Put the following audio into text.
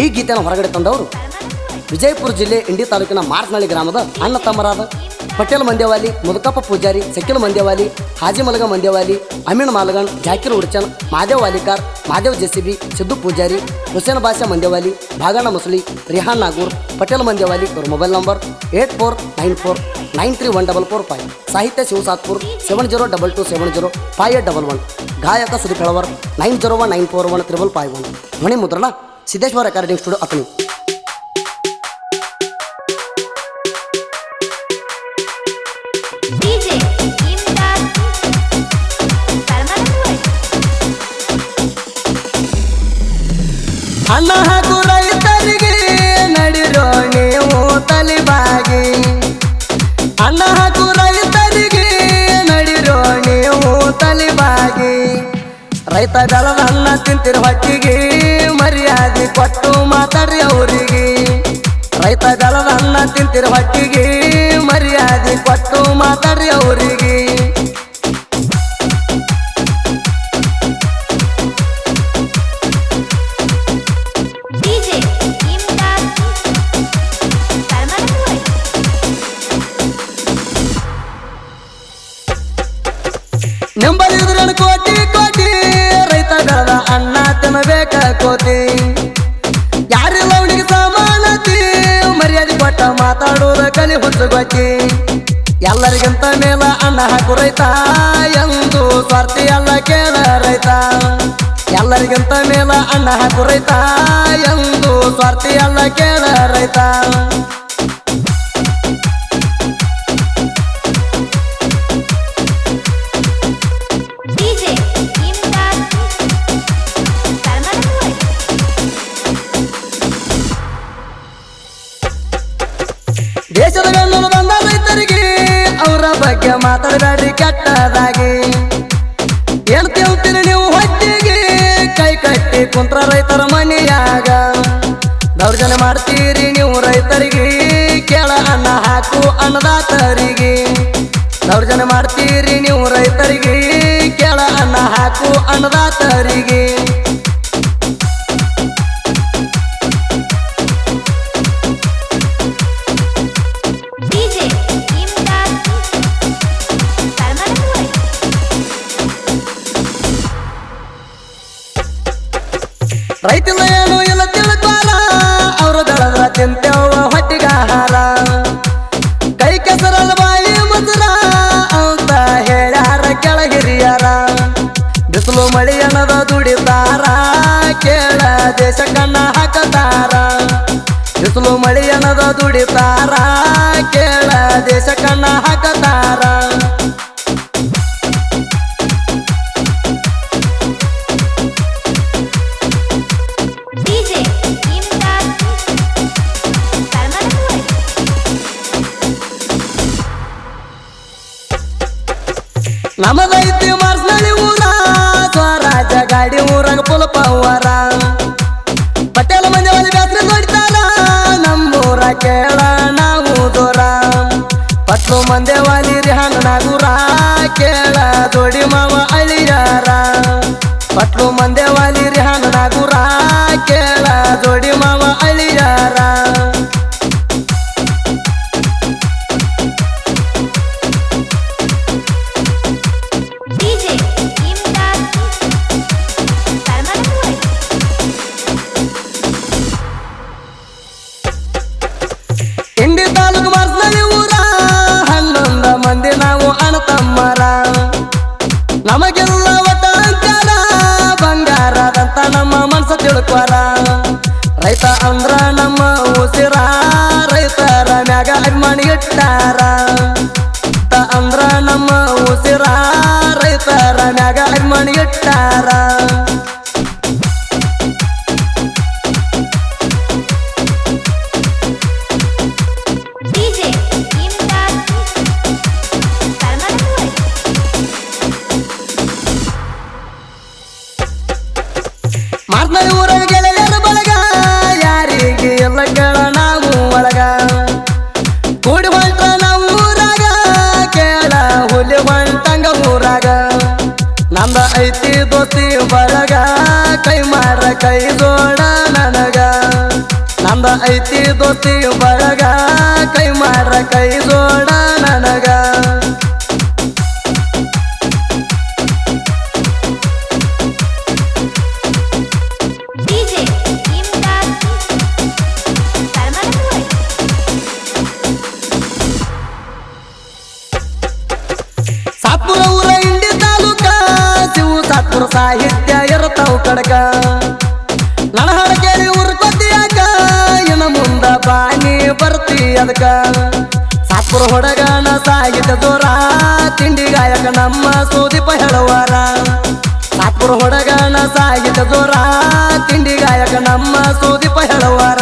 ಈ ಗೀತೆಯನ್ನು ಹೊರಗಡೆ ತಂದವರು ವಿಜಯಪುರ ಜಿಲ್ಲೆ ಇಂಡಿ ತಾಲೂಕಿನ ಮಾರ್ಸ್ನಳ್ಳಿ ಗ್ರಾಮದ ಅಣ್ಣ ತಮ್ಮರಾದ ಪಟೇಲ್ ಮಂದ್ಯವಾಲಿ, ಮುದುಕಪ್ಪ ಪೂಜಾರಿ ಸಕಿಲ್ ಮಂದ್ಯವಾಲಿ ಹಾಜಿ ಮಲಗ ಮಂದ್ಯವಾಲಿ, ಅಮೀನ್ ಮಾಲಗಣ್ ಜಾಕಿರ್ ಉಡ್ಚನ್ ಮಾದೇವ್ ವಾಲಿಕಾರ್, ಮಾದೇವ್ ಜೆಸಿಬಿ, ಸಿದ್ದು ಪೂಜಾರಿ, ಹುಸೇನ್ ಬಾಷಾ ಮಂದ್ಯವಾಲಿ, ಭಾಗಣ್ಣ ಮುಸಳಿ, ರಿಹಾನ್ ನಾಗೂರ್, ಪಟೇಲ್ ಮಂದ್ಯವಾಲಿ ಇವರ mobile number eight four nine four nine three one double four five, ಸಾಹಿತ್ಯ Shivasatpur seven zero double two seven zero, five eight double one, ಗಾಯಕ Sudeep Helavar nine zero one nine four one triple five one. ಧ್ವನಿ ಮುದ್ರಣ Siddeshwar recording studio Athani DJ Imdad Salman Roy ಅನ್ನ ಹಾಕು ರೈತರಿಗೆ ನಡಿರೋ ನೀವು ತಲಿಬಾಗಿ ಅನ್ನ ಹಾಕು ರೈತ ಬೆಳದ ಅನ್ನ ತಿಂತಿರ ಹೊಟ್ಟಿಗೆ ಮರ್ಯಾದೆ ಕೊಟ್ಟು ಮಾತಾಡ್ರಿ ಅವರಿಗೆ. ರೈತದಳ ಅನ್ನ ತಿಂತಿರ ಹೊಟ್ಟಿಗೆ ಹೊತ್ತು ಗೊತ್ತಿ ಎಲ್ಲರಿಗಿಂತ ಮೇಲ ಅನ್ನ ಹಾಕು ರೈತ. ಎಂದು ಸ್ವಾರ್ಥಿ ಎಲ್ಲ ಕೇಳ ರೈತ. ಎಲ್ಲರಿಗಿಂತ ಮೇಲ ಅನ್ನ ಹಾಕು ರೈತ. ಎಂದು ಸ್ವಾರ್ಥಿ ಎಲ್ಲ ಕೇಳ ರೈತ. ದೇಶದ ಬೆನ್ನು ಬಂದ ರೈತರಿಗೆ ಅವರ ಬಗ್ಗೆ ಮಾತಾಡಬೇಡಿ, ಕೆಟ್ಟದಾಗಿ. ಏನ್ ತಿಂತೀರಿ ನೀವು ಹೊಟ್ಟಿಗೆ ಕೈ ಕಟ್ಟಿ ಕುಂತ್ರ ರೈತರ ಮನೆಯಾಗ. ದೌರ್ಜನ್ಯ ಮಾಡ್ತೀರಿ ನೀವು ರೈತರಿಗೆ, ಕೇಳ ಅನ್ನ ಹಾಕು ಅನ್ನದಾತರಿಗೆ. ದೌರ್ಜನ್ಯ ಮಾಡ್ತೀರಿ ನೀವು ರೈತರಿಗೆ, ಕೇಳ ಅನ್ನ ಹಾಕು ಅನ್ನದಾತರಿಗೆ. ಬಿಸಿಲು ಮಳಿ ಅನ್ನದ ದುಡಿತಾರ ಕೇಳ ದೇಶ ಕಣ್ಣ ಹಾಕತಾರ. ಬಿಸಿಲು ಮಳಿ ಅನ್ನದ ದುಡಿತಾರ ಕೇಳ ದೇಶ ಕಣ್ಣ ಹಾಕತಾರ. ನಮದೈತಿ ಮಾರ್ಸ್ನಳ್ಳಿ ಊರ ಪಟ್ಲು ಮಂದೇವಾಲಿ ಹಂಗ ನಾಗೂರ ಕೇಳ ದೊಡಿ ಮಾವ ಅಳಿಯಾರ. ಪಟ್ಲು ಮಂದೇವಾಲಿ ಮನ್ಸ ತಿಳ್ಕೊರ. ರೈತ ಅಂದ್ರ ನಮ್ಮ ಉಸಿರ, ರೈತರ ಮ್ಯಾಗ ಅಭಿಮಾನಿ ಇಟ್ಟಾರ. ಅಂದ್ರ ನಮ್ಮ ಉಸಿರ, ರೈತರ ಮ್ಯಾಗ ಅಭಿಮಾನಿ ಇಟ್ಟಾರ. ಐತಿ ದೋತಿ ಬಳಗ ಕೈ ಮಾರ ಕೈ ಜೋಡ ನನಗ. ನಂದ ಐತಿ ದೋತಿ ಬಳಗ ಕೈ ಮಾರ ಕೈ ಜೋಡ ಶಿವು ಸಾತ್ಪುರ ಸಾಹಿತ್ಯ ಇರ್ತಾವ ಕಡಕ ನನ್ನ ಕೇಳಿ ಉರ್ಕೊತಿಯಾಕ ಇನ್ನು ಮುಂದ ಬಾನಿ ಬರ್ತಿ ಅದಕ ಸಾತ್ಪುರ ಹೊಡಗಣ ಸಾಹಿತ್ಯ ದೂರ ತಿಂಡಿ ಗಾಯಕ ನಮ್ಮ ಸುದೀಪ ಹೇಳುವಾರ ಸಾತ್ಪುರ ಹೊಡಗಣ ಸಾಹಿತ್ಯ ದೂರ ತಿಂಡಿ ಗಾಯಕ ನಮ್ಮ ಸುದೀಪ ಹೇಳುವಾರ